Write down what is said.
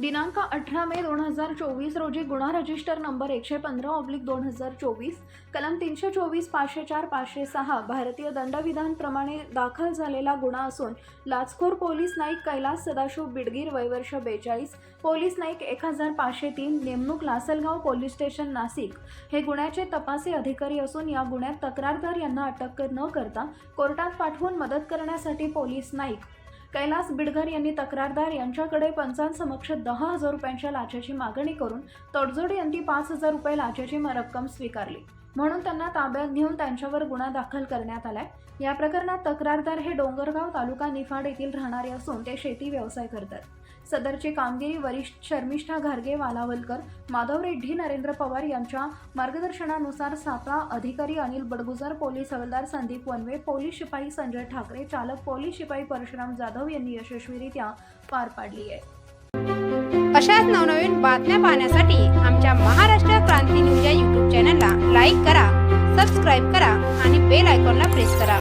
दिनांक अठरा मे दोन हजार चोवीस रोजी गुन्हा रजिस्टर नंबर एकशे पंधरा ऑब्लिक दोन हजार चोवीस कलम तीनशे चोवीस पाचशे चार पाचशे सहा भारतीय दंडविधानप्रमाणे दाखल झालेला गुन्हा असून लाचखोर पोलीस नाईक कैलास सदाशिव बिडगीर वयवर्ष बेचाळीस पोलीस नाईक एक हजार पाचशे तीन नेमणूक लासलगाव पोलीस स्टेशन नाशिक. हे गुन्ह्याचे तपासी अधिकारी असून या गुन्ह्यात तक्रारदार यांना अटक न करता कोर्टात पाठवून मदत करण्यासाठी पोलीस नाईक कैलास बिडगर यांनी तक्रारदार यांच्याकडे पंचांसमक्ष दहा हजार रुपयांच्या लाचेची मागणी करून तडजोड यांनी पाच हजार रुपये लाचेची म- रक्कम स्वीकारली. म्हणून त्यांना ताब्यात घेऊन त्यांच्यावर गुन्हा दाखल करण्यात आलाय. या प्रकरणात तक्रारदार हे डोंगरगाव तालुका निफाड येथील राहणारे असून ते शेती व्यवसाय करतात. सदरची कामगिरी वरिष्ठ शर्मिष्ठा घारगे वालावलकर माधव रेड्डी नरेंद्र पवार यांच्या मार्गदर्शनानुसार सापळा अधिकारी अनिल बडगुजर पोलीस हवालदार संदीप वनवे पोलीस शिपाई संजय ठाकरे चालक पोलीस शिपाई परशुराम जाधव यांनी यशस्वीरित्या पार पाडली आहे. अशाच नवनवीन बातम्या पाहण्यासाठी आमच्या महाराष्ट्र क्रांती न्यूज या यूट्यूब चॅनलला लाईक करा सबस्क्राईब करा आणि बेल आयकॉनला प्रेस करा.